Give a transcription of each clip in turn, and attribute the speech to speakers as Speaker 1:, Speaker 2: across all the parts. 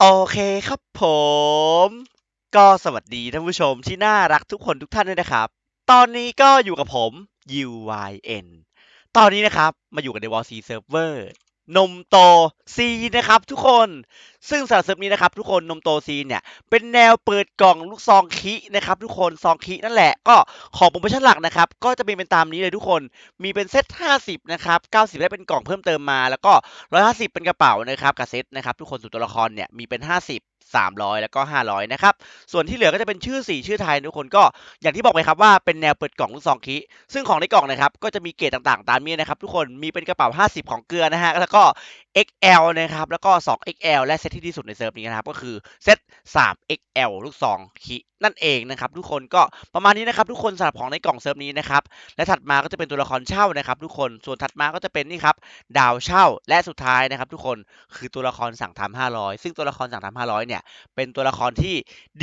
Speaker 1: โอเคครับผม ก็สวัสดีท่านผู้ชมที่น่ารักทุกคนทุกท่านด้วยนะครับ ตอนนี้ก็อยู่กับผม UYN ตอนนี้นะครับ มาอยู่กันใน w a r C Server นมโตซีนะครับทุกคนซึ่งสารเสพนี้นะครับทุกคนนมโตซีเนี่ยเป็นแนวเปิดกล่องลูกซองคินะครับทุกคนซองคินั่นแหละก็ของโปรโมชั่นหลักนะครับก็จะมีเป็นตามนี้เลยทุกคนมีเป็นเซต 50 นะครับ 90 ได้เป็นกล่องเพิ่มเติมมา แล้วก็ 150 เป็นกระเป๋านะครับกับเซตนะครับทุกคนส่วนตัวละครเนี่ยมีเป็น 50 300 แล้วก็ 500 นะครับ ส่วนที่เหลือก็จะเป็นชื่อสีชื่อไทยทุกคนก็อย่างที่บอกไปครับว่าเป็นแนวเปิดกล่องลูกซองคิ ซึ่งของในกล่องนะครับก็จะมีเกรดต่างๆ ตามนี้นะครับ ทุกคนมีเป็นกระเป๋า 50 ของเกลือนะฮะแล้วก็ XL นะครับแล้วก็ 2XL และเซตที่ดีสุดในเซิร์ฟนี้นะครับก็คือเซต 3XL ลูกซองคินั่นเองนะครับทุกคนก็ประมาณนี้นะครับทุกคนสำหรับของในกล่องเซิร์ฟนี้นะครับและถัดมาก็จะเป็นตัวละครเช่านะครับทุกคนส่วนถัดมาก็จะเป็นนี่ครับดาวเช่าและสุดท้ายนะครับทุกคนคือตัวละครสั่งทำ500 ซึ่งตัวละครสั่งทำ500เนี่ยเป็นตัวละครที่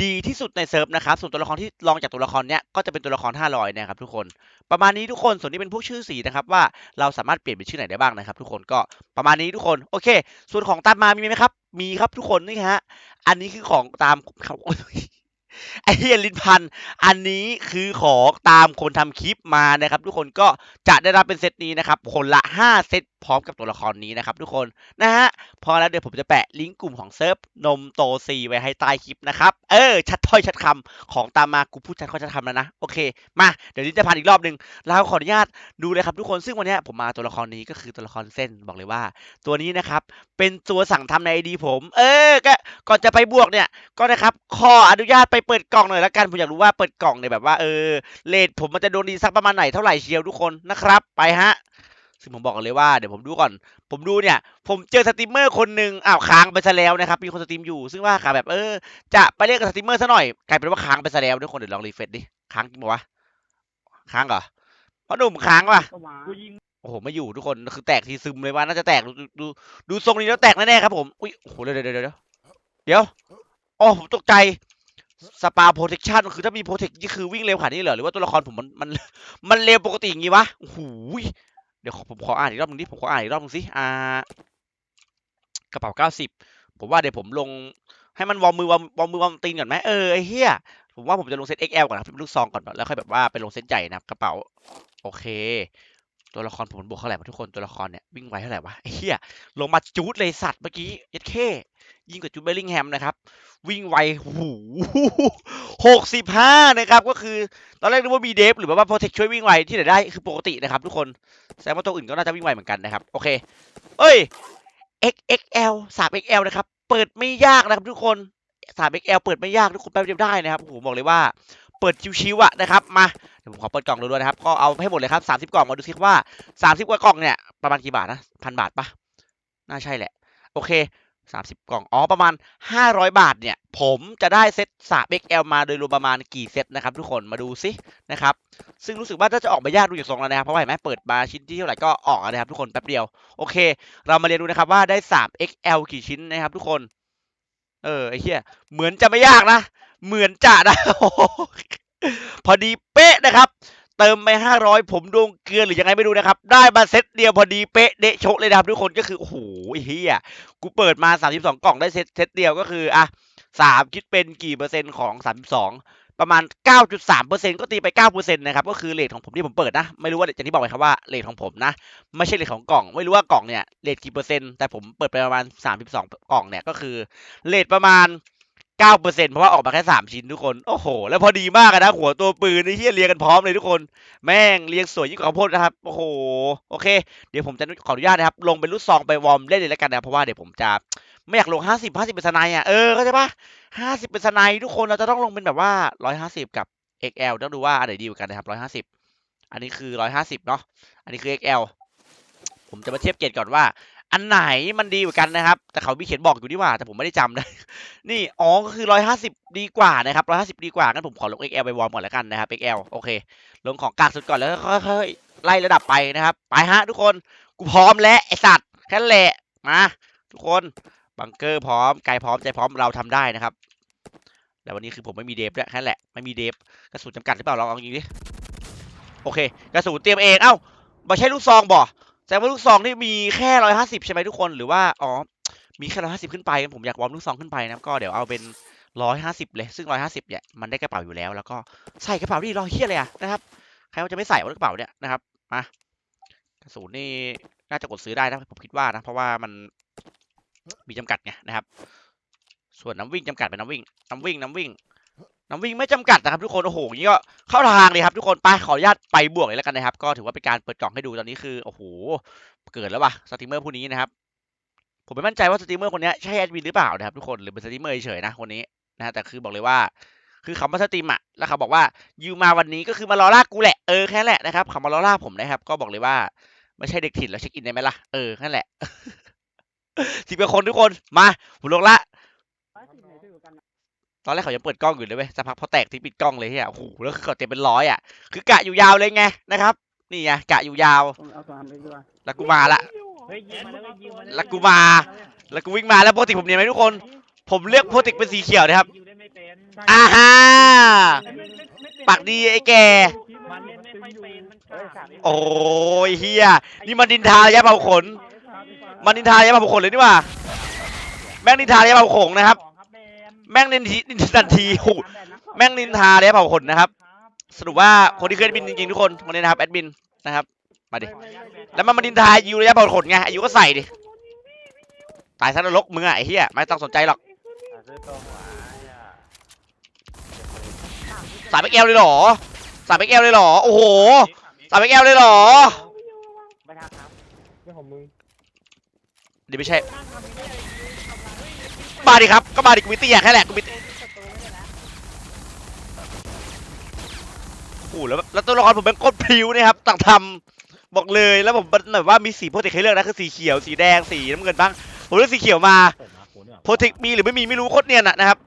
Speaker 1: ดีที่สุดในเซิร์ฟนะครับส่วนตัวละครที่รองจากตัวละครเนี้ยก็จะเป็นตัวละคร 500นะครับทุกคนประมาณนี้ทุกคนส่วนนี้เป็นพวกชื่อสีนะครับว่าเราสามารถเปลี่ยนเป็นชื่อไหนได้บ้างนะครับ ทุกคนก็ประมาณนี้ทุกคนโอเค ส่วนของตามมามีไหมครับ มีครับทุกคนนี่ฮะอันนี้คือของตามครับ ไอเฮียลินพันธ์อันนี้คือของตามคนทำคลิปมานะครับ ทุกคนก็จะได้รับเป็นเซตนี้นะครับ คนละ 5 เซตพร้อมกับตัวละครนี้นะครับทุกคนนะฮะพอแล้วเดี๋ยวผมจะแปะลิงก์กลุ่มของเซิร์ฟนมโตซีไว้ให้ใต้คลิปนะครับ เออ ชัดถ้อยชัดคำของตามมากูพูดชัดค่อชัดคำแล้วนะ โอเค มาเดี๋ยวนี้จะผ่านอีกรอบหนึ่งเราขออนุญาตดูเลยครับทุกคนซึ่งวันนี้ผมมาตัวละครนี้ก็คือตัวละครเส้นบอกเลยว่า ตัวนี้นะครับเป็นตัวสั่งทำในไอดีผม เออก็ก่อนจะไปบวกเนี่ยก็นะครับขออนุญาตไปเปิดกล่องหน่อยละกันผมอยากรู้ว่าเปิดกล่องเนี่ยแบบว่าเออเลทผมมันจะโดนดีสักประมาณไหนเท่าไหร่เชียวทุกคนนะครับ ไปฮะซึ่งผมบอกกันเลยว่าเดี๋ยวผมดูก่อน ผมดูเนี่ย ผมเจอสตรีมเมอร์คนหนึ่งอ้าวค้างไปซะแล้วนะครับ มีคนสตรีมอยู่ ซึ่งว่าค่ะแบบเออ จะไปเรียกกับสตรีมเมอร์ซะหน่อยกลายเป็นว่าค้างไปซะแล้วทุกคนเดี๋ยวลองรีเฟรชดิค้างจริงปะวะค้างเหรอพ่อหนุ่มค้างปะโอ้โหไม่อยู่ทุกคนคือแตกทีซึมเลยว่าน่าจะแตกดูดูดูทรงนี้แล้วแตกแน่ๆครับผมอุ้ยโอ้โหเดี๋ยวเดี๋ยวเดี๋ยวเดี๋ยวเดี๋ยวอ๋อผมตกใจ สปาโปรเทคชั่นคือถ้ามีโปรเทคนี่คือวิ่งเร็วขนาดนี้เหรอหรือว่าตัวละครผมมันมันมันเร็วปกติอย่างงี้วะโอ้โหเดี๋ยวผมขออ่านอีกรอบนึงดิผมขออ่านอีกรอบนึงสิอ่ากระเป๋าเก้าสิบผมว่าเดี๋ยวผมลงให้มันวอมมือวอมวอมมือวอมตีนก่อนไหมเออไอ้เหี้ยผมว่าผมจะลงเซต XL ก่อนนะเป็นลูกซองก่อนแล้วค่อยแบบว่าไปลงเซตใหญ่นะกระเป๋าโอเค ตัวละครผมบวกเท่าไหร่วะทุกคนตัวละครเนี่ยวิ่งไวเท่าไหร่วะไอ้เหี้ยลงมาจูดเลยสัตว์เมื่อกี้ยัดเข้ ยิงกับจูเบลลิงแฮมนะครับ วิ่งไวหูหกสิบห้านะครับ ก็คือ ตอนแรกนึกว่ามีเดฟหรือว่าโปรเทคช่วยวิ่งไวที่ไหนได้คือปกตินะครับทุกคนแสดงว่าตัวอื่นก็น่าจะวิ่งไวเหมือนกันนะครับ โอเค เอ้ย XXL 3 XL นะครับ เปิดไม่ยากนะครับทุกคน3 XL เปิดไม่ยากทุกคนแป๊บเดียวได้นะครับผมบอกเลยว่าเปิดชิวๆอะนะครับมาเดี๋ยวผมขอเปิดกล่องดูด้วยนะครับก็เอาให้หมดเลยครับ30 กล่องมาดูซิว่า 30 กว่ากล่องเนี่ยประมาณกี่บาทนะพันบาทปะน่าใช่แหละ โอเค 30กล่อง อ๋อ ประมาณ500บาทเนี่ย ผมจะได้เซต3 XL มาโดยรวมประมาณกี่เซตนะครับทุกคนมาดูซินะครับ ซึ่งรู้สึกว่าน่าจะออกมายากดูอยู่ทรงแล้วนะครับ เพราะว่าเห็นไหมเปิดมาชิ้นที่เท่าไหร่ก็ออกแล้วนะครับทุกคนแป๊บเดียว โอเค เรามาเรียนดูนะครับว่าได้3 XL กี่ชิ้นนะครับทุกคน เออไอ้เหี้ยเหมือนจะไม่ยากนะ เหมือนจะนะพอดีเป๊ะนะครับ เติมไปห้าร้อยผมดวงเกลือหรือยังไงไม่รู้นะครับ ได้มาเซตเดียวพอดีเป๊ะเดะโชกเลยนะครับทุกคนก็คือโอ้โหไอ้เฮียกูเปิดมาสามสิบสองกล่องได้เซตเซตเดียวก็คืออะสามคิดเป็นกี่เปอร์เซ็นต์ของสามสิบสองประมาณเก้าจุดสามเปอร์เซ็นต์ก็ตีไปเก้าเปอร์เซ็นต์นะครับก็คือเลทของผมที่ผมเปิดนะ ไม่รู้ว่าอย่างที่บอกไปครับว่าเลทของผมนะ ไม่ใช่เลทของกล่อง ไม่รู้ว่ากล่องเนี่ยเลทกี่เปอร์เซ็นต์แต่ผมเปิดไปประมาณสามสิบสองกล่องเนี่ยก็คือเลทประมาณ เก้าเปอร์เซ็นเพราะว่าออกมาแค่สามชิ้นทุกคน โอ้โห แล้วพอดีมากนะ หัวตัวปืนไอ้เหี้ยเรียงกันพร้อมเลยทุกคน แม่งเรียงสวยยิ่งกว่าข้าวโพดนะครับ โอ้โห โอเค เดี๋ยวผมจะขออนุญาตนะครับ ลงเป็นลูกซองไปวอร์มเล่นเลยแล้วกันนะ เพราะว่าเดี๋ยวผมจะไม่อยากลงห้าสิบห้าสิบเป็นสไนอะ เออ เข้าใจปะห้าสิบเป็นสไนทุกคน เราจะต้องลงเป็นแบบว่าร้อยห้าสิบกับ XL ต้องดูว่าอันไหนดีกว่ากันนะครับร้อยห้าสิบอันนี้คือร้อยห้าสิบเนาะ อันนี้คือ XL ผมจะมาเทียบเกรดก่อนว่า อันไหนมันดีกว่ากันนะครับ แต่เขามีเขียนบอกอยู่นี่ว่า แต่ผมไม่ได้จำนะ นี่อ๋อก็คือร้อยห้าสิบดีกว่านะครับร้อยห้าสิบดีกว่างั้นผมขอลง XL ไปวอร์มก่อนแล้วกันนะครับ XL โอเค ลงของกากสุดก่อนแล้วค่อยๆไล่ระดับไปนะครับ ไปฮะทุกคนกูพร้อมแล้วไอสัตว์แค่นั้นแหละมาทุกคนบังเกอร์พร้อมไกลพร้อมใจพร้อมเราทำได้นะครับแต่วันนี้คือผมไม่มีเดฟด้วแค่นั้นแหละไม่มีเดฟกระสุนจำกัดหรือเปล่าลองเอายิงดิโอเคกระสุนเตรียมเองเอ้าไม่ใช่ลูกซองบ่ แสดงว่าลูกซองนี่มีแค่ร้อยห้าสิบใช่ไหมทุกคนหรือว่าอ๋อมีแค่ร้อยห้าสิบขึ้นไปผมอยากวอร์มลูกซองขึ้นไปนะก็เดี๋ยวเอาเป็นร้อยห้าสิบเลย ซึ่งร้อยห้าสิบเนี่ยมันได้กระเป๋าอยู่แล้ว แล้วก็ใส่กระเป๋าดิรอเฮียเลยอะนะครับใครว่าจะไม่ใส่กระเป๋าเนี่ยนะครับมากระสุนนี่น่าจะกดซื้อได้นะผมคิดว่านะ เพราะว่ามันมีจำกัดไงนะครับ ส่วนน้ำวิ่งจำกัดเป็นน้ำวิ่งน้ำวิ่งน้ำวิ่ง น้ำวิ่งไม่จำกัดนะครับทุกคนโอ้โหอย่างนี้ก็เข้าทางเลยครับทุกคนไปขออนุญาตไปบวกเลยแล้วกันนะครับ ก็ถือว่าเป็นการเปิดกล่องให้ดูตอนนี้คือโอ้โหเกิดแล้วว่ะสตรีมเมอร์ผู้นี้นะครับผมไม่มั่นใจว่าสตรีมเมอร์คนนี้ใช่แอดมินหรือเปล่านะครับทุกคนหรือเป็นสตรีมเมอร์เฉยๆนะคนนี้นะแต่คือบอกเลยว่า คือเขามาสตรีมอะแล้วเขาบอกว่ายูมาวันนี้ก็คือมารอลากกูแหละเออแค่นั้นแหละนะครับเขามารอลากผมนะครับ ก็บอกเลยว่าไม่ใช่เด็กถิ่นแล้วเช็คอินได้ไหมล่ะเออนั่นแหละสิบกว่าคนทุกคนมาผมลงละ ตอนแรกเขายังเปิดกล้องอยู่เลยเว้ยสักพักพอแตกที่ปิดกล้องเลยเฮียโอ้โหแล้วคือเขาเต็มเป็นร้อยอะ คือกะอยู่ยาวเลยไงนะครับ นี่ไงกะอยู่ยาว
Speaker 2: ผมเอาตัวทำไปดีกว่า
Speaker 1: แล้วกูมาละ
Speaker 3: เฮ้ยยิงมาแล้วเว้ยยิงมา
Speaker 1: แล้วกูมา แล้วกูวิ่งมาแล้วปกติผมเนียนไหมทุกคน ผมเลือกโพติกเป็นสีเขียวนะครับ
Speaker 3: ยิงได้ไม่เป็น
Speaker 1: อ่าฮะ
Speaker 3: ไม่ไม่ไม่เป็น
Speaker 1: ปากดีไอ้แก
Speaker 3: มันเล่นไม่ค่อยเป็นมันกล้า
Speaker 1: โอ้ยเฮียนี่มันดินทาระยะเผาขน มันดินทาระยะเผาขนเลยนี่หว่า แม่งดินทาระยะเผาขนนะครับ แม่งนินทีนินทันทีโอ้โหแม่งนินทาระยะเผาขนนะครับ สรุปว่าคนที่เคยบินจริงๆทุกคนคนนี้นะครับแอดมินนะครับ มาดิ แล้วมันมาดินทายูระยะเผาขนไงอายุก็ใส่ดิ ตายซะนรกมึงอะไอ้เหี้ยไม่ต้องสนใจหรอก สามเอ็กเอลเลยเหรอ สามเอ็กเอลเลยเหรอ โอ้โห สามเอ็กเอลเลยเหรอ
Speaker 3: ไม่ทักครับ
Speaker 2: เรื่องของมึง
Speaker 1: เดี๋ยวไม่ใช่ มาดิครับ ก็มาดิกูมีตี้ยกแค่แหละกูมีตีโอ้โหแล้วแล้วตัวละครผมเป็นก้นพริ้วนะครับต่างทำบอกเลยแล้วผมแบบว่ามีสีโปรเทคให้เลือกนะคือสีเขียวสีแดงสีน้ำเงินบ้างผมเลือกสีเขียวมาโปรเทคมีหรือไม่มีไม่รู้โคตรเนียนอะนะครับ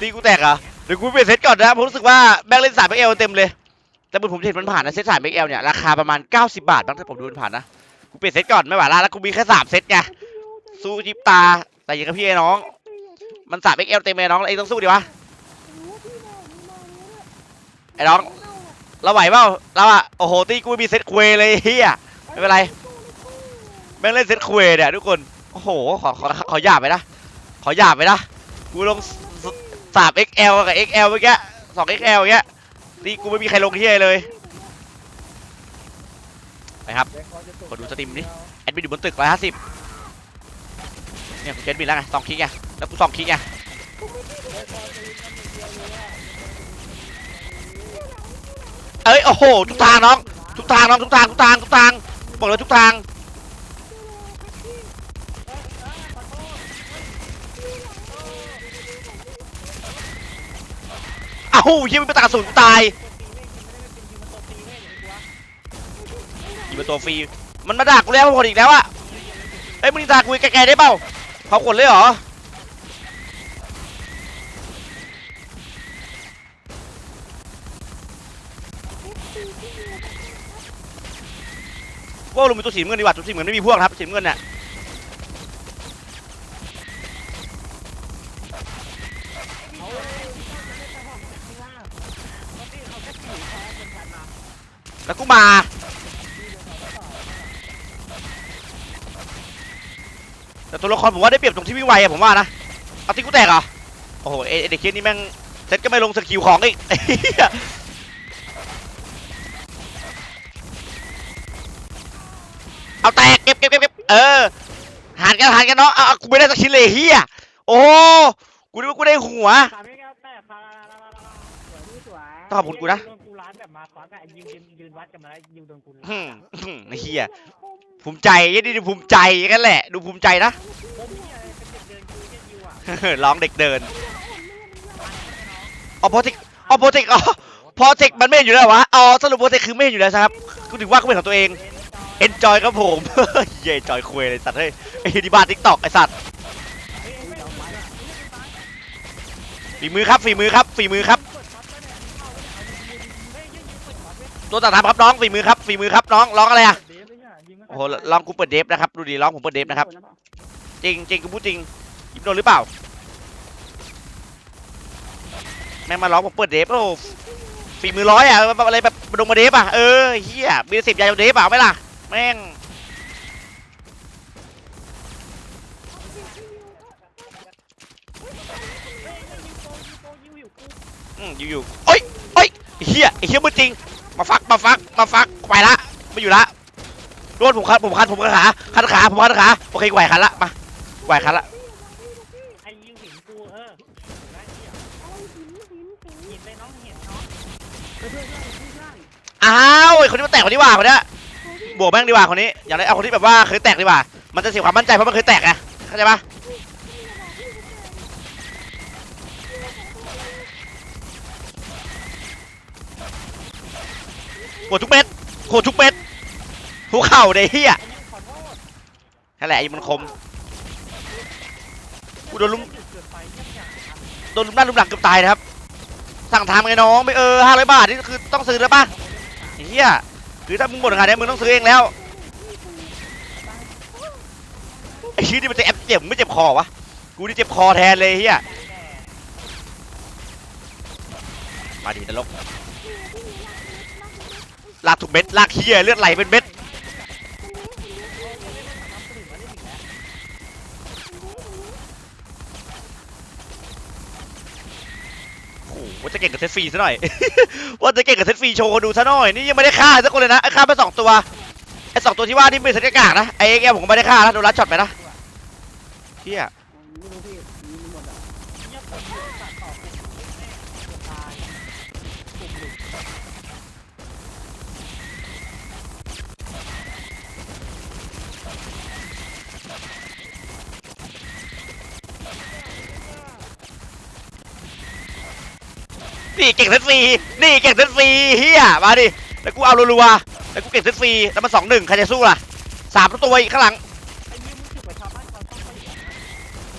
Speaker 1: ตีกูแตกเหรอเดี๋ยวกูเปลี่ยนเซตก่อนนะผมรู้สึกว่าแบงค์เล่นสามเอลเต็มเลยแต่ผมเห็นมันผ่านนะเซตสามเอลเนี่ยราคาประมาณ 90 บาทบ้างถ้าผมดูมันผ่านนะกูเปลี่ยนเซตก่อนไม่ไหวละแล้วกูมีแค่สามเซตไง สู้จิบตา แต่ยังกับพี่ไอ้น้อง มันสามเอ็กเอลเต็มเลยน้องแล้ต้องสู้ดิวะ ไอ้น้อง เราไหวเปล่าเราอะโอ้โหตีกูมีเซตควเลยเฮียไม่เป็นไร แม่งเล่นเซตควเนี่ยทุกคน โอ้โห ขอขอขอหยาบไปนะ ขอหยาบไปนะ กูลงสาม XL กับ XL เอลเมื่อกี้สอง XL อย่างเงี้ยนี่กูไม่มีใครลงที่เลยไปครับ กดดูสตรีมดิ แอดมินอยู่บนตึกร้อยห้าสิบ เนี่ยกูเช็ดบินแล้วไงสองคลิกไงแล้วกูสองคลิกไงเอ้ยโอ้โหทุกทางน้องทุกทางน้องทุกทางทุกทางทุกทางบอกเลยทุกทางอ้าเหี้ยังไปตากสุนกูตายยิงมาตัวฟรีมันมาด่ากูแล้วพออีกแล้วอะเอ้ยมึงด่ากูไกลๆได้เปล่า เขาขนเลยเหรอพวกลุงมีตัวสีเงินดีกว่าตัวสีเงินไม่มีพวกครับสีเงินน่ะแล้วกูมา แต่ตัวละครผมว่าได้เปรียบตรงที่วิ่งไวอะผมว่านะเอาที่กูแตกเหรอโอ้โหไอ้ไอ้เด็กเคียนี่แม่งเซ็ตก็ไม่ลงสกิลของอีกเหี้ยเอาแตกเก็บเก็บเก็บเก็บเออหันกันหันกันเนาะเอาเอากูไม่ได้สักชิ้นเลยเฮียโอ้กูนึกว่ากูได้หัว
Speaker 3: สามไม่แก้วแต่พา
Speaker 1: ต้องขอบคุณกูนะ
Speaker 3: โดนกูร้านแบบมาควักอะยืนยืนยืนวัดกันมาแล้วยิงโดนกู
Speaker 1: อืมอืมไอ้เฮีย ภูมิใจยี่นี่ดูภูมิใจกันแหละ ดูภูมิใจนะ
Speaker 3: ร้อ
Speaker 1: งเด็กเดินอ๋อโปรเทคอ๋อโปรเทคอ๋อโปรเทคมันไม่เห็นอยู่แล้ววะอ๋อสรุปโปรเทคคือไม่เห็นอยู่แล้วครับกูถึงว่ากูเป็นของตัวเอง enjoy ครับผมเย้ enjoy คุยเลยสัตว์เฮ้ยไอ้ที่บ้านทิกตอกไอ้สัตว์ฝีมือครับฝีมือครับฝีมือครับตัวตัดทำครับน้องฝีมือครับฝีมือครับน้องร้องอะไรอะ โอ้โหลองกูเปิดเดฟนะครับ ดูดิร้องผมเปิดเดฟนะครับ จริงจริงกูพูดจริงยิบโดนหรือเปล่า แม่งมาร้องผมเปิดเดฟโอ้ฝีมือร้อยอะอะไรแบบดงมาเดฟอะเออเฮียมีสิบยาเดฟเปล่าไหมล่ะ แม่ง
Speaker 3: เฮ้ยยิวโปยิวโปยิวอยู่กู
Speaker 1: อืมอยู่ๆโอ้ยโอ้ยเฮียเฮียมือจริง มาฟักมาฟักมาฟักไปละไม่อยู่ละ โดนผมคันผมคันผมคันขาคันขาผมคันขาโอเคไหวคันละมาไหวคันละ
Speaker 3: ไอ้ยิวหินกูเออได้เหี้ยหินเลยน้องหินน้อง
Speaker 2: เพื่อนเพื่อนเพื่อนเพื่อน
Speaker 1: อ้าวไอ้คนนี้มันแตกคนนี้ว่าคนเนี้ยบวกแม่งดีกว่าคนนี้อย่าเลยเอาคนที่แบบว่าเคยแตกดีกว่า มันจะเสียความมั่นใจเพราะมันเคยแตกไงเข้าใจปะโหดทุกเม็ดโหดทุกเม็ด หัวเข่าเด้เฮียนั่นแหละไอ้มันคมกูโดนลุม
Speaker 3: เกิดไฟเยี่ยม
Speaker 1: โดนลุมหน้าลุมหลังเกือบตายนะครับ สั่งทำไงน้องไม่เออห้าร้อยบาทนี่คือต้องซื้อแล้วป่ะเฮียคือถ้ามึงหมดขนาดนี้มึงต้องซื้อเองแล้วไอ้ชี้นี่มันจะแอบเจ็บไม่เจ็บคอวะกูนี่เจ็บคอแทนเลยเฮียมาดินรกลากทุกเม็ดลากเฮียเลือดไหลเป็นเม็ด ว่าจะเก่งกับเซตฟรีซะหน่อย ว่าจะเก่งกับเซตฟรีโชว์คนดูซะหน่อย นี่ยังไม่ได้ฆ่าสักคนเลยนะไอ้ฆ่าไปสองตัว ไอ้สองตัวที่ว่านี่เป็นสัญญากากนะ ไอ้เอ็กผมก็ไม่ได้ฆ่านะโดนรัดช็อตไปนะเฮีย
Speaker 2: ไม่รู้พี่
Speaker 3: นี่เก่
Speaker 1: งเซตฟรีนี่เก่งเซตฟรีเฮียมาดิแล้วกูเอารัวๆแล้วกูเก่งเซตฟรีแล้วมันสองหนึ่งใครจะสู้ล่ะสามตัวอีกข้างหลัง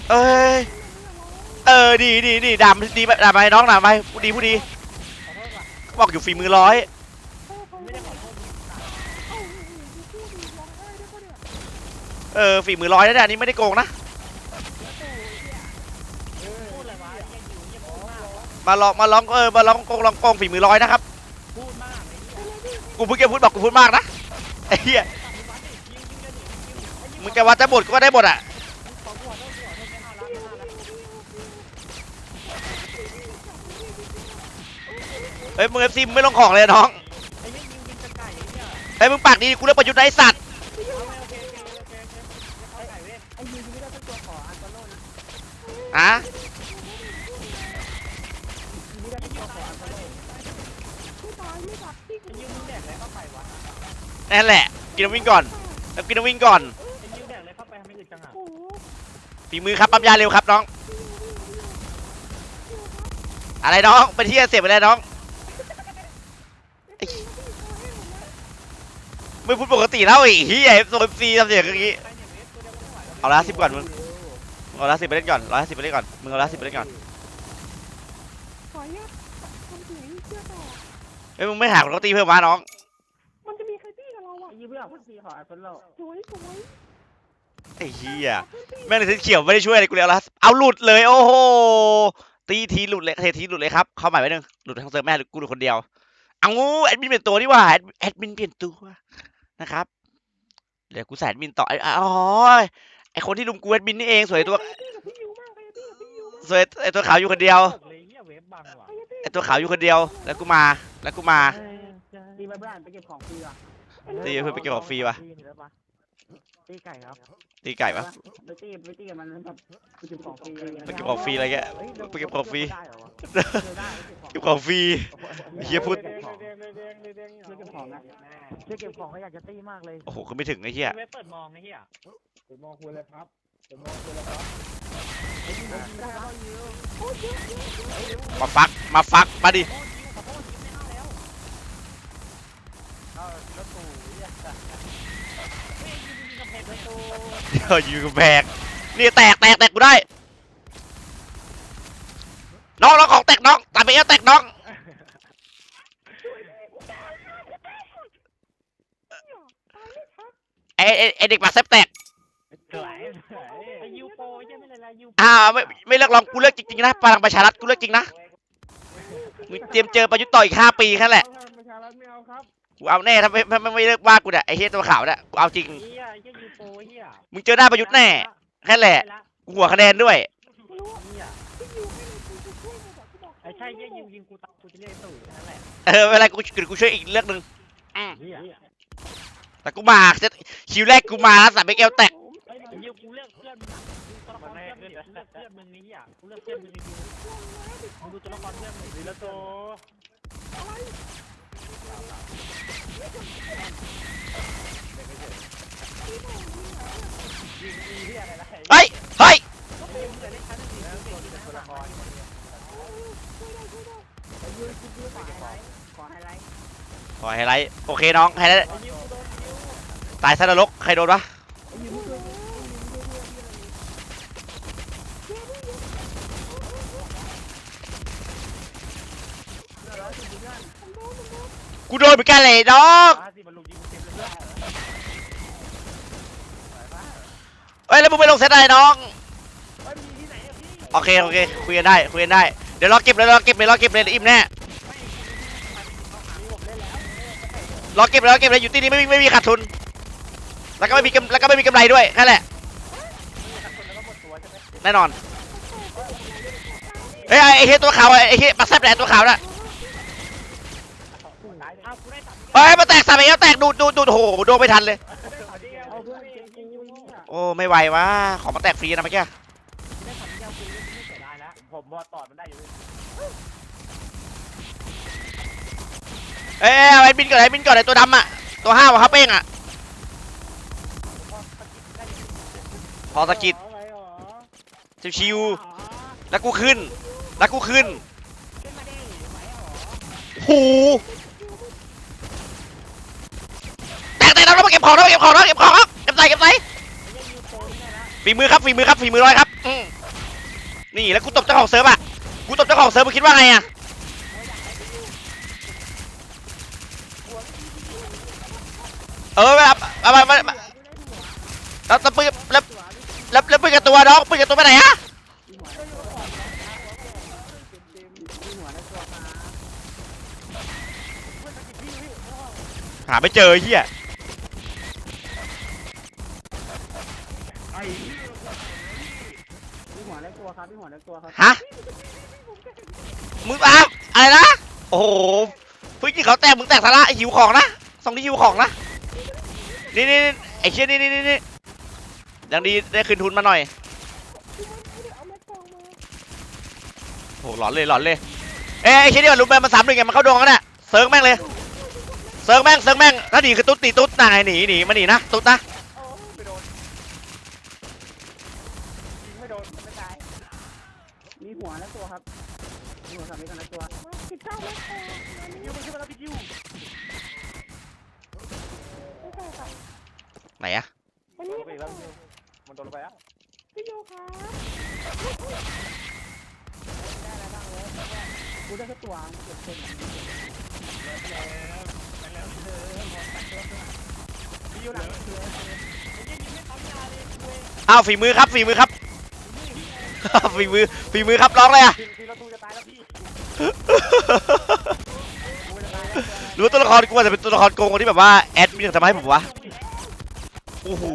Speaker 3: เออ
Speaker 1: เอ้ยเออดีดีดีดำดีดำไปน้องดำไปพูดดีพูดดีบอกอยู่ฝีมือร้อยเออฝีมือร้อยนะเนี่ยนนี้ไม่ได้โกงนะ
Speaker 3: พูดอะไรวะไอ้ยิวเยี่ยมพูดมาก
Speaker 1: มาลองมาลองเออมาลองกงลองกงฝีมือร้อยนะครับ
Speaker 3: พูดมาก
Speaker 1: กูเพิ่งจะพูดบอกกูพูดมากนะไอ้เหี้ยมึงจะวัดจะบดก็ได้บดอะ
Speaker 3: ขอหัวโทษหัวโทษไม่เอาละไม่เอะ
Speaker 1: เฮ้ยมึงเอฟซีมึงไม่ลงของเลยน้อง
Speaker 3: ไอ้ยิวยิวยิงจะไก่ไอ้เฮ้
Speaker 1: ยมึงปากดีกูเลิกประยุทธ์ไอ้สัตว์
Speaker 3: อะ
Speaker 2: นโตโน่
Speaker 3: ไอ้ยิวมึงแดกอะไรเข้าไปวะ
Speaker 1: นั่นแหละ กินน้ำวิ่งก่อน แล้วกินน้ำวิ่งก่อน
Speaker 3: ไอ้ยิวแดกอะไรเข้าไปทำไมอึดจังอะ
Speaker 1: ฝีมือครับปั๊มยาเร็วครับน้อง อะไรน้องเป็นที่เสียไปแล้วน้องไอ้ไม่พูดปกติแล้วไอ้เฮียโซนซีทำเสียงอย่างงี้
Speaker 3: ไปเนี่ยเวฟตัวเดียวก็ไม่ไหวแล้ว
Speaker 1: เอาละสิบก่อนมึงมึงเอาละสิบไปเล่นก่อนร้อยสิบไปเล่นก่อนมึงเอาละสิบไปเล่นก่อน
Speaker 4: ขออนุญาตทำเสียงเชื่อต่อ
Speaker 1: เฮ้ยมึงไม่หาคนเขาตีเพิ่มมาน้อง
Speaker 4: มันจะมีใครตี้กับเราอะ
Speaker 2: ไอ้ยูเพื่อนพูดซีขออันโตโน่
Speaker 4: สวยสวย
Speaker 1: ไอ้เฮียแม่งเลยสีเขียวไม่ได้ช่วยอะไรกูเลยเอาละเอาหลุดเลยโอ้โหตีทีหลุดเลยเททีหลุดเลยครับเข้าใหม่ไว้หนึ่งหลุดทั้งเซิร์ฟแม่หรือกูหลุดคนเดียวเอางูแอดมินเปลี่ยนตัวนี่หว่าแอดแอดมินเปลี่ยนตัวนะครับเดี๋ยวกูใส่แอดมินต่อไอ้อ๋อไอคนที่ลุมกูแอดมินนี่เองสวยตัว สวยไอตัวขาวอยู่คนเดียว
Speaker 3: ตกเลยเหี้ยเวฟบังว่ะ
Speaker 4: ใครตี้
Speaker 1: ไอตัวขาวอยู่คนเดียว แล้วกูมา แล้วกูมา
Speaker 2: ตีไปบ้านไปเก็บของฟรีอะ
Speaker 1: ตีเพื่อไปเก็บของฟรีวะ
Speaker 2: ตีไก่ครับ
Speaker 1: ตีไก่ปะ
Speaker 2: ไปตีไปตีกับมันแบบไปเก็บของฟรี
Speaker 1: ไปเก็บของฟรีอะไรเงี้ย
Speaker 2: ฮ้ย
Speaker 1: ไปเก็บของฟรี
Speaker 2: ได้เหรอวะได้
Speaker 1: เก็บของฟรีเหี้ยพูด
Speaker 2: เก็บของช่วยเก็บของนะช่วยเก็บของเขาอยากจะตีมากเลย
Speaker 1: โอ้โหคือไม่ถึงไอ้เหี้ย
Speaker 3: เวฟเปิดมองไอ้เหี้ย
Speaker 2: เดี๋ยวมองคุยเลยครับเดี๋ยวมองคุยเลยครับ
Speaker 1: มาฟัก มาฟัก มาดิ
Speaker 3: ขอโทษยิวขอโทษยิวไม่เอาแล้ว
Speaker 2: เอารถตู้เนี่ย
Speaker 3: เฮ้ยยิวยิงกำแพงประตู
Speaker 1: เดี๋ยวอยู่กับแบกนี่แตกแตกแตกกูได้ น้องน้องของแตกน้องตัดไปแล้วแตกน้อง ไอไอ้ไอเด็กปากแซบแตก
Speaker 3: สวยสวยไอ้ยิวโปรใช่ไหมเลยละยิว
Speaker 1: อ่าไม่ไม่เลือกลองกูเลือกจริงๆนะพลังประชารัฐกูเลือกจริงนะมึงเตรียมเจอประยุทธ์ต่ออีกห้าปีแค่นั้นแหละ
Speaker 2: ประชารัฐไม่เอาครับ
Speaker 1: กูเอาแน่ถ้าไม่ไม่ไม่ไม่เลิกว่ากูเนี่ยไอ้เฮียตัวขาวเนี่ยกูเอาจริง
Speaker 3: เหี้ยไอ้เหี้ยยิวโปรไอ้เหี้ย
Speaker 1: มึงเจอหน้าประยุทธ์แน่แค่นั้นแหละ
Speaker 3: ไปละ
Speaker 1: กูหัวคะแนนด้วย
Speaker 4: ไม่รู้ว่า
Speaker 3: เหี้ย
Speaker 4: พี่ยูให้เลยกูจะช่วยมึงบอกกูบอก
Speaker 3: ไอ้ใช่เหี้ยยิงยิงกูตายกูจะเรียกตู่แค่นั้นแหละ
Speaker 1: เออไม่เป็นไรกูกูช่วยอีกเรื่องหนึ่งอืม
Speaker 3: เหี้ย
Speaker 1: แต่กูมาจะคิวแรกกูมาแล้วสามเบเกลแตก
Speaker 3: ไอ้เหี้ ยกูเลือกเพื่อนมึงตัวละครเพื่อนมึงเลือกเพื่อนมึงนี่อะกูเลือกเพื่อนมึงนี่มึงดูตัวละครเพื่อนมึงดีแล้วโต
Speaker 1: เฮ้ยเฮ้ยขอไฮไลท์โอเคน้องไฮไลท์ตายซะนรกใครโดนวะ กูโดนเหมือนกันเลยน้อง
Speaker 3: สิมันลุมยิงเต็มเลย
Speaker 1: เฮ้ยแล้วมึงไปลงเซตอะไรน้อง
Speaker 3: เฮ้ยมีที่ไหนอะพี่
Speaker 1: โอเคโอเคคุยกันได้คุยกันได้เดี๋ยวรอเก็บเลยรอเก็บเลยรอเก็บเลยอิ่มแน่รอเก็บเลยรอเก็บเลยอยู่ที่นี่ไม่มีไม่มีขาดทุน แล้วก็ไม่มีกำแล้วก็ไม่มีกำไรด้วยแค่นั้นแหละแน่นอนเฮ้ยไอ้เฮียตัวขาวไอ้เฮียปลาแซ่บแหละตัวขาวน่ะ
Speaker 3: อ้าวกูได้ตัด
Speaker 1: เฮ้ยมาแตกสามเอลแตกดูดดูดดูดโอ้โหโดนไม่ทันเลย
Speaker 2: เอาเพื่อนเกมกูเนี่ย
Speaker 1: โอ้ไม่ไหววะของมาแตกฟรีนะเมื่อกี้
Speaker 3: ได้ตัดยาวกูไม่เสียดายแล้วผมพอตอดมันได้อยู่
Speaker 1: เอ้ยเอาไอ้บินก่อนไอ้บินก่อนไอ้ตัวดำอะตัวห้าวะครับเป้งอะพอสะกิด
Speaker 2: อะไรหรอ
Speaker 1: ชิวๆแล้วกูขึ้น แล้วกูขึ้น
Speaker 3: ขึ้นมาดิไหวเหรอ
Speaker 1: โอ้โห แตกแตกแล้วมาเก็บของแล้วมาเก็บของแล้วเก็บของแล้วเก็บใส่เก็บใส่
Speaker 3: ไอ้ยังยูโตนี่นะ
Speaker 1: ฝีมือครับฝีมือครับฝีมือร้อยครับอืมนี่แล้วกูตบเจ้าของเซิร์ฟอะกูตบเจ้าของเซิร์ฟมึงคิดว่าไงอะเออแบบเอามามามาแล้วแล้วปืนแล้วแล้วแล้วปืนกับตัวน้องปืนกับตัวไปไหนฮะหาไม่เจอไอ้เฮีย
Speaker 2: พี่หัวเล็กตัวครับพี่หัวเล็กตัวครับ
Speaker 1: ฮะมึงตาอะไรนะ โอ้โหเพิ่งกินเขาแตกมึงแตกสาระหิวของนะส่งที่หิวของนะ นี่นี่นี่ไอ้เชี่ยนี่นี่นี่นี่ยังดีได้คืนทุนมาหน่อย
Speaker 4: เอาแม็กกองมา
Speaker 1: โหหลอนเลยหลอนเลย เอ้ยไอ้เชี่ยนี่มันรู้ไหมมันสามหนึ่งไงมันเข้าดวงกันเนี่ยเซิร์ฟแม่งเลย เซิร์ฟแม่งเซิร์ฟแม่งถ้าหนีคือตุ๊ดตีตุ๊ดนะไงหนีหนีมาหนีนะตุ๊ดนะ
Speaker 2: ไม่โดนไม่ตายมี หัวเล็กตัวครับมีหัวสามเล็กตัว
Speaker 4: มาสิบเก้าแม็กกองมานี่
Speaker 3: ยูมันขึ้นมาแล้วพี่ยู
Speaker 4: ไม่ใช่ค่ะ
Speaker 1: ไหนอะ
Speaker 4: วันนี้
Speaker 3: ไปแล้วมันโดนไปแล้ว
Speaker 4: พี่ยูครับ
Speaker 2: กูได้แค่ตัวกูเก็บเป็น
Speaker 3: พี่ยูหลังเสือไอ้ยังยิงไม่ปั๊มยาเลยเว้ย
Speaker 1: อ้าวฝีมือครับฝีมือครับ ฝีมือฝีมือครับร้องเลยอะ
Speaker 3: พี่พี่เราตูจะตายแล้วพี่
Speaker 1: หรือว่าตัวละครกูอาจจะเป็นตัวละครโกงที่แบบว่าแอดมินทำให้ผมวะโอ้โห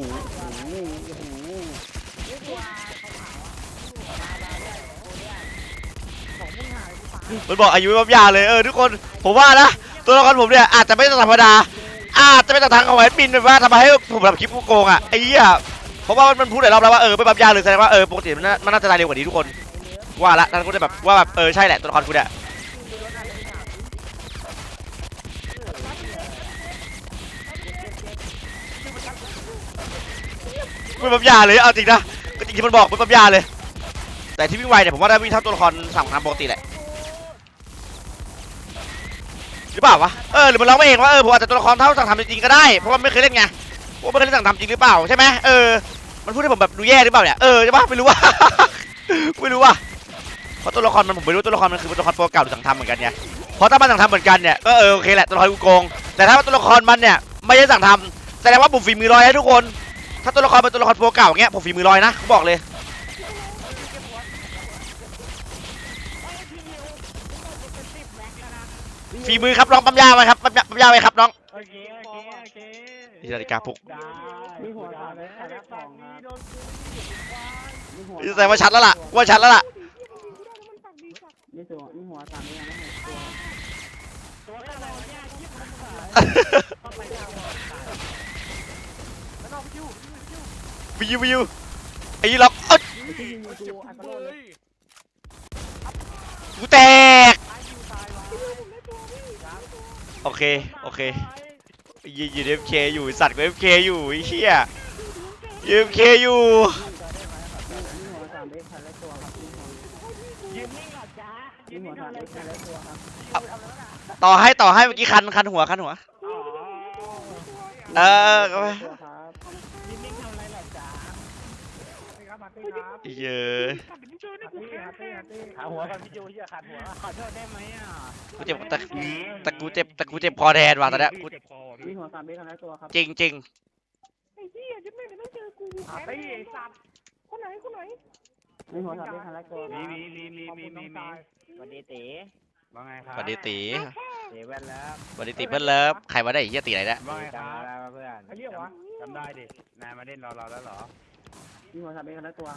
Speaker 1: มันบอกอายุไม่บับยาเลยเออทุกคนผมว่านะตัวละครผมเนี่ยอาจจะไม่ธรรมดาอาจจะเป็นทางของแอดมินแบบว่าทำให้ผมแบบคลิปโกงอะไอ้เหี้ย เพราะว่ามันพูดหลายรอบแล้วว่าเออไม่บับยาเลยแสดงว่าเออปกติมันน่ามันน่าจะตายเร็วกว่านี้ทุกคนว่าละนั่นก็จะแบบว่าแบบเออใช่แหละตัวละครกูเนี่ยไม่บับยาเลยเอาจริงนะก็จริงที่มันบอกไม่บับยาเลย แต่ที่วิ่งไวเนี่ยผมว่าได้วิ่งเท่าตัวละครสามทางปกติแหละหรือเปล่าวะเออหรือมันร้องมาเองว่าเออผมอาจจะตัวละครเท่าสั่งทำจริงๆก็ได้เพราะว่าไม่เคยเล่นไง ว่าไม่เคยเล่สั่งทำจริงหรือเปล่าใช่ไหมเออมันพูดให้ผมแบบดูแย่หรือเปล่าเนี่ยเออใช่ปะไม่รู้ว่าไม่รู้ว่าเพราะตัวละครมันผมไม่รู้ตัวละครมันคือตัวละครโปรเก่าหรือสั่งทำเหมือนกันไงเพราะถ้ามันสั่งทำเหมือนกันเนี่ยก็เออโอเคแหละตัวละครกูโกงแต่ถ้าตัวละครมันเนี่ยไม่ใช่สั่งทำแสดงว่าผมฝีมือลอยนะทุกคน ถ้าตัวละครเป็นตัวละครโปรเก่าอย่างเงี้ยผมฝีมือลอยนะผมบอกเลยฝีมือครับน้องปั๊มยาไว้ครับปั๊มยาปั๊มยาไว้ครับน้อง
Speaker 3: โอเคโอเคโอเค
Speaker 1: นี่นาฬิกาปลุก
Speaker 3: ได้
Speaker 2: มีหัวสามเล็กแต่ละสองครับ
Speaker 3: โดนกู
Speaker 2: มี
Speaker 1: แสดงว่าชัดแล้วล่ะ ว่าชัดแล้วล่ะ
Speaker 4: มันปากดีสัก
Speaker 2: นี่ตัวนี่หัวสามนี่ยังไม่หมดตัว
Speaker 3: ตัวแค่อะไรเนี่ยยิบมันขายเข้าไปยาวแล้วนอกพิวพิวพิว
Speaker 1: วิววิวไอ้ยี่ล็อกเอ้ย
Speaker 2: ไอ้ที่ยิงกูอัลโลเลย
Speaker 1: กูแตก
Speaker 3: ตายยิวตายวะ
Speaker 1: โอเค โอเค ยืนยืนเอฟเคอยู่สัตว์ก็เอฟเคอยู่ไอ้เหี้ยยืนเอฟเคอยู่
Speaker 2: ต่
Speaker 3: อ
Speaker 1: ให้ต่อให้เมื่อกี้คันคันหัวคันหัว
Speaker 3: อ๋อ
Speaker 1: เออ
Speaker 2: ครับ
Speaker 3: มาตี้ครับ
Speaker 1: เยอะ
Speaker 3: มาตี้มาตี้มาตี้ขาหัวกันพี่โจเฮียขาหัวขอโทษได้ไหมอะ
Speaker 1: กูเจ็บแต่แต่กูเจ็บแต่กูเจ็บคอแทนว่ะตอนเนี้ยกู
Speaker 3: เจ็บคอ
Speaker 2: นี่หัวสามเอ็กพันและตัวครับ
Speaker 1: จริงจริง
Speaker 4: ไอ้เหี้ยจะไม่ได้เจอกู
Speaker 3: ขาตี้ไอ้สัตว์
Speaker 4: คนไหนคนไหน
Speaker 2: นี่หัวสามเอ็กพันและตัวค
Speaker 3: มี
Speaker 2: รับ
Speaker 3: มีมีมีมีมีมีสวัสดีตีว่าไงครับ
Speaker 1: สวัสดีตี
Speaker 3: เสียแว่นแล้ว
Speaker 1: สวัสดีตีเพื่อนเลิฟใครมาได้ไอ้เหี้ยตีอะไรเนี่ย
Speaker 3: ว่าไงครับเพื่อนเรียกวะจำได้ดิ นายมาเล่นรอเราแล้วเหรอ
Speaker 2: นี่หัวสามเอ็กพันและตัว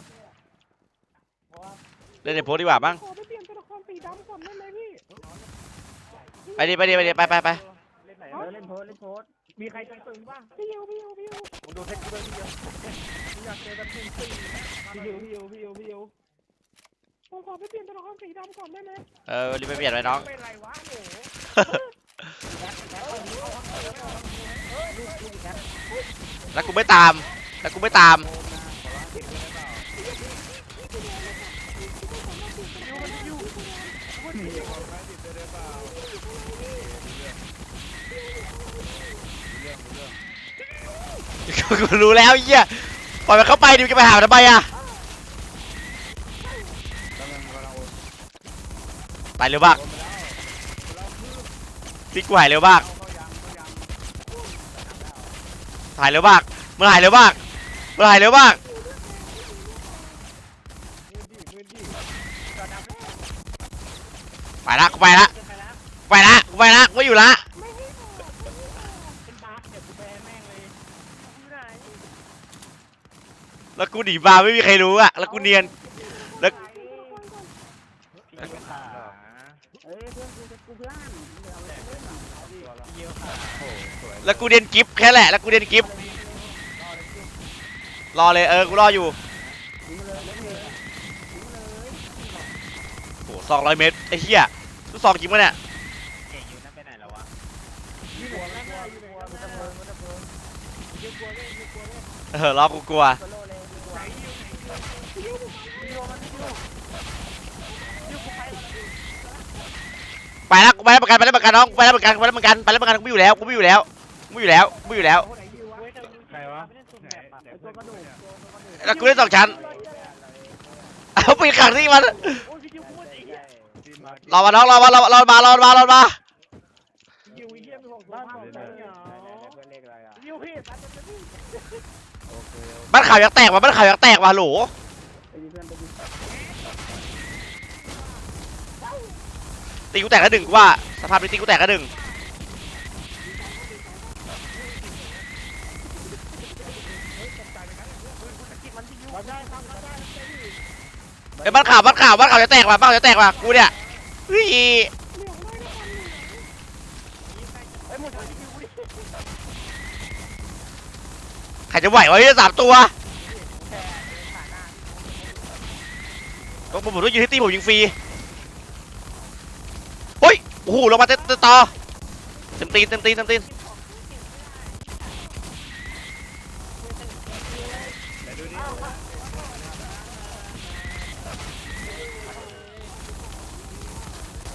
Speaker 1: เล่นในโพสต์ดีกว่าบ้าง
Speaker 4: ขอไปเปลี่ยนตัวละครสีดำก่อนได้ไหมพี่
Speaker 1: ไปดิไปดิไปดิไปไปไป
Speaker 3: เล่นไหน
Speaker 2: เออเล่นโพสเล่นโพส
Speaker 3: มีใครตึงๆบ้าง
Speaker 4: พี่ยูพี่ยูพี่ยู
Speaker 3: ผมดูเทคนิคด้วยพี่เดียวอยากเจอกันตึงๆพี่ยูพี่ยูพี่ยูพี่ยู
Speaker 4: ผมขอไปเปลี่ยนตัวละครสีดำก่อนได้ไหม
Speaker 1: เออรีบไปเปลี่ยนไปน้อง
Speaker 3: เป็นไรวะโห
Speaker 1: แล้วกูไม่ตามแล้วกูไม่ตาม กูรู้แล้วไอ้เหี้ยปล่อยมันเข้าไปดิมันจะไปหามันทำไมอะไปเร็วมากติ๊กกูหายเร็วมากหายเร็วมากมึงหายเร็วมากมึงหายเร็วมากไปละกูไปละไปละกูไปละกูไม่อยู่ละ
Speaker 3: เป็นบาสเดี๋ยวกูแบนแม่งเลยอยู่ไหน
Speaker 1: แล้วกู หนีมาไม่มีใครรู้อะ แล้วกูเนียน แล้ว
Speaker 2: เอ้ยเพื่อนกูจะกูพลาดเดี๋ยวเอาไปเล่นหน่อย
Speaker 3: เยี่ยวขาโอ้สวย
Speaker 1: แล้วกูเนียนกิฟต์แค่แหละ แล้วกูเนียนกิฟต์รอเลยเออ กูรออยู่
Speaker 2: ยิงมาเลยเล่นเลย
Speaker 1: โอ้สองร้อยเมตรไอ้เหี้ยลูกซองจริงปะเนี่ย
Speaker 3: เก่งอยู่นั่นไปไหนแล้ววะ
Speaker 2: ยิงหัวไม่ได้ยิงหัวมันจะเพิ่มมันจะเพิ่
Speaker 3: ยิงกลัวเล่นยิงกลัวเล่น
Speaker 1: เออรอกูกลัว
Speaker 2: ตัวโลเลยยิงหัว
Speaker 1: ไปแล้วกูไปแล้วประกันไปแล้วประกันน้องไปแล้วประกันไปแล้วประกันไปแล้วประกันกูไม่อยู่แล้วกูไม่อยู่แล้วกูไม่อยู่แล้วกูไม่อยู่แล้ว
Speaker 3: ใครวะ
Speaker 2: ไอ้ตัวกระดูกตัวกระดูก
Speaker 1: แล้วกูได้สองชั้นเอาไปขังที่มัน
Speaker 3: โอ้ยพี่ยูพูดไอ้เหี้ย
Speaker 1: รอมาน้องรอมารอมารอมารอมารอมา
Speaker 3: ยูเยี่ยมไปหกบ้านผมเลยเหรอเพื่อนเล็กอะไรอะยูพี่ตัดจะพี่โอเค
Speaker 1: บ้านข่าวยังแตกว่ะบ้านข่าวยังแตกว่ะโหล
Speaker 2: ไปยิงเพื่อนไปยิง
Speaker 1: ตีกูแตกแล้วหนึ่งกูว่าสภาพนี้ตีกูแตกแล้วหนึ่งไอ้บ้านข่าวบ้านข่าวบ้านข่าวจะแตกว่ะบ้านข่าวจะแตกว่ะกูเนี่ยเฮ้ยใครจะไหววะเนี่ยสามตัวผมผมต้องยิงที่ตีผมยิงฟรี โอ้โหลงมาเต็มต่อเต็มตีนเต็มตีนเต็มตีน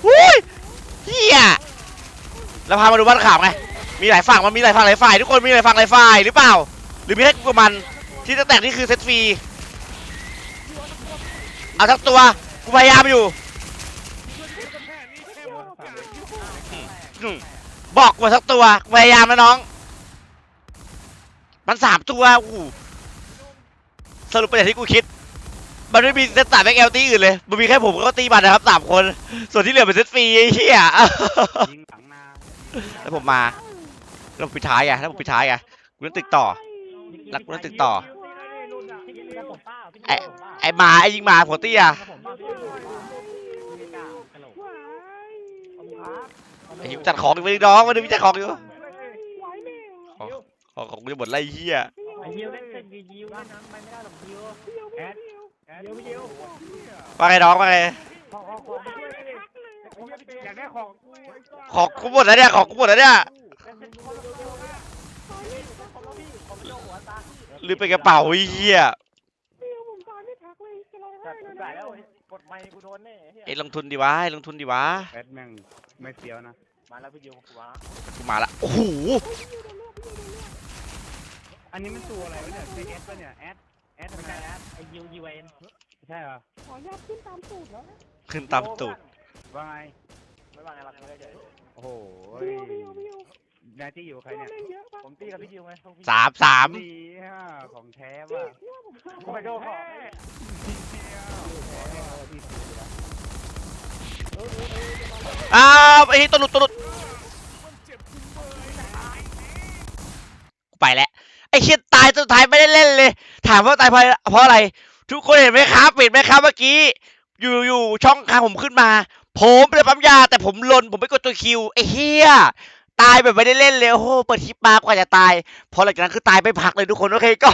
Speaker 1: หุ้ยเฮียแล้วพามาดูบ้านข่าวไงมีหลายฝั่งมันมีหลายฝั่งหลายฝ่ายทุกคนมีหลายฝั่งหลายฝ่ายหรือเปล่า หรือมีแค่กูมันที่จะแตกนี่คือเซตฟรีเอาทั้งตัวกูพยายามอยู่อืม บอกกูทั้งตัวพยายามนะน้อง มันสามตัวโอ้สรุปเป็นอย่างที่กูคิด มันไม่มีเซตสามแบ็กเอลตีอื่นเลย มันมีแค่ผมก็ตีมันนะครับสามคน ส่วนที่เหลือเป็นเซตฟรีไอ้เหี้ย
Speaker 3: ยิงหลังนา
Speaker 1: แล้วผมมาแล้วผมปิดท้ายไงแล้วผมปิดท้ายไงกูต้องติดต่อ รักกูต้องติดต่อ ไอ้ไอ้หมาไอ้ยิงหมาหัวเตี้ย
Speaker 3: ผมป้าพี่พี่กล้ากระโหลก
Speaker 4: หวาย
Speaker 2: ขอบคุณครับ
Speaker 1: ไอ้ยิงจัดของอยู่ไม่ได้น้องมาดูจัดของอยู่
Speaker 4: หวายแมว
Speaker 1: ของของกูจะหมดไรเฮีย
Speaker 3: ไอ้เฮียวเล่นเป็นยิวเล่นน้ำไปไม่ได้หรอกยิว
Speaker 4: แอด
Speaker 2: แอดเดี๋ยวพี่เดียว
Speaker 1: ว่าไงน้องว่าไง
Speaker 2: ขอขอขอมาช่วยเลยอยากได้ของกูไอ้สัส
Speaker 1: ของกูหมดแล้วเนี่ยของกูหมดแล้วเนี่ยลืมไปกระเป๋าไอ้เฮีย
Speaker 4: เมียผมตายไม่พักเลยจะร้องไห้
Speaker 3: จัด
Speaker 4: เลย
Speaker 3: ใส่
Speaker 4: นะ
Speaker 3: แล้วกดไมค์กูโดนแน่เฮีย
Speaker 1: ไอ้ลงทุนดีวะไอ้ลงทุนดีวะ
Speaker 2: แอดแม่งไม่เฟี้ยวนะ
Speaker 3: มาแล้วพี่ยิวกูวะ
Speaker 1: กูมาละโอ้โห
Speaker 2: อันนี้มันตัวอะไรวะเนี่ยใช่แอดปะเนี่ยแอดแอด
Speaker 3: ไม่
Speaker 2: ไม่
Speaker 3: ใช่
Speaker 2: ใช่
Speaker 3: นะไอ้ยิวยิวเอ็น
Speaker 2: ใช่เหรอ
Speaker 4: ขอยับขึ้นตามสูตรแล้ว
Speaker 1: ขึ้นตามตูด
Speaker 2: ว่าไง
Speaker 3: ไม่ว่าไงเราไม่ได้เจอ
Speaker 2: โอ้โห
Speaker 4: พี่โอพี่โอพี่โอนา
Speaker 2: ยที่อยู่กับใคร
Speaker 4: พี่โอ
Speaker 2: เนี่ย
Speaker 4: เล่นเยอะปะ
Speaker 3: ผมตีกับพี่ยิวไง
Speaker 1: สามสาม
Speaker 2: ดีฮะของแท้
Speaker 4: พี่
Speaker 2: ว่ะ
Speaker 4: พี่ว่าผมชอบ
Speaker 3: กูไปโดนของ
Speaker 1: อ้าวไอ้ตัวหลุดตัวหลุดไปแล้วไอ้เชียตายสุดท้ายไม่ได้เล่นเลย ถามว่าตายเพราะเพราะอะไร ทุกคนเห็นไหมครับเห็นไหมครับเมื่อกี้ อยู่อยู่ช่องคางผมขึ้นมา ผมเป็นปั๊มยาแต่ผมหลนผมไม่กดตัวคิวไอ้เฮีย ตายแบบไม่ได้เล่นเลยโอ้โหเปิดคลิปมากว่าจะตายพอหลังจากนั้นคือตายไปพักเลยทุกคนโอเคก็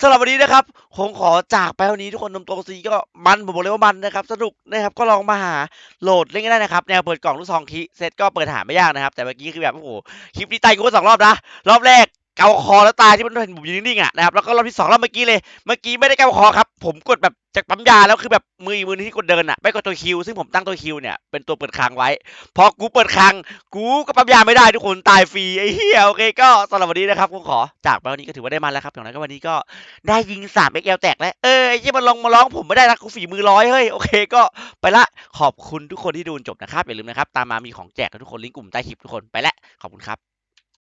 Speaker 1: สำหรับวันนี้นะครับคงขอจากไปวันนี้ทุกคนนมตรงซีก็มันผมบอกเลยว่ามันนะครับสนุกนะครับก็ลองมาหาโหลดเล่นกันได้นะครับแนวเปิดกล่องลูกซองคีเซตก็เปิดหาไม่ยากนะครับแต่เมื่อกี้คือแบบโอ้โหคลิปนี้ตายกูสองรอบนะรอบแรก เกาคอแล้วตายที่มันเห็นผมยืนนิ่งๆอะนะครับแล้วก็รอบที่สองรอบเมื่อกี้เลยเมื่อกี้ไม่ได้เกาคอครับผมกดแบบจากปั๊มยาแล้วคือแบบมือมือนที่กดเดินอะไม่กดตัวคิวซึ่งผมตั้งตัวคิวเนี่ยเป็นตัวเปิดคลังไว้พอกูเปิดคลังกูก็ปั๊มยาไม่ได้ทุกคนตายฟรีไอ้เหี้ยโอเคก็สำหรับวันนี้นะครับกูขอจากไปวันนี้ก็ถือว่าได้มันแล้วครับอย่างไรก็วันนี้ก็ได้ยิงสามเอ็กเอลแตกแล้วเออไอ้ที่มันลงมาร้องผมไม่ได้นะกูฝีมือร้อยเฮ้ยโอเคก็ไปละขอบคุณทุกคนที่ดูจนจบนะครับอย่าลืมนะครับตามมามีของแจกกับทุกคนลิงก์กลุ่มใต้คลิปทุกคนไปละขอบคุณครับ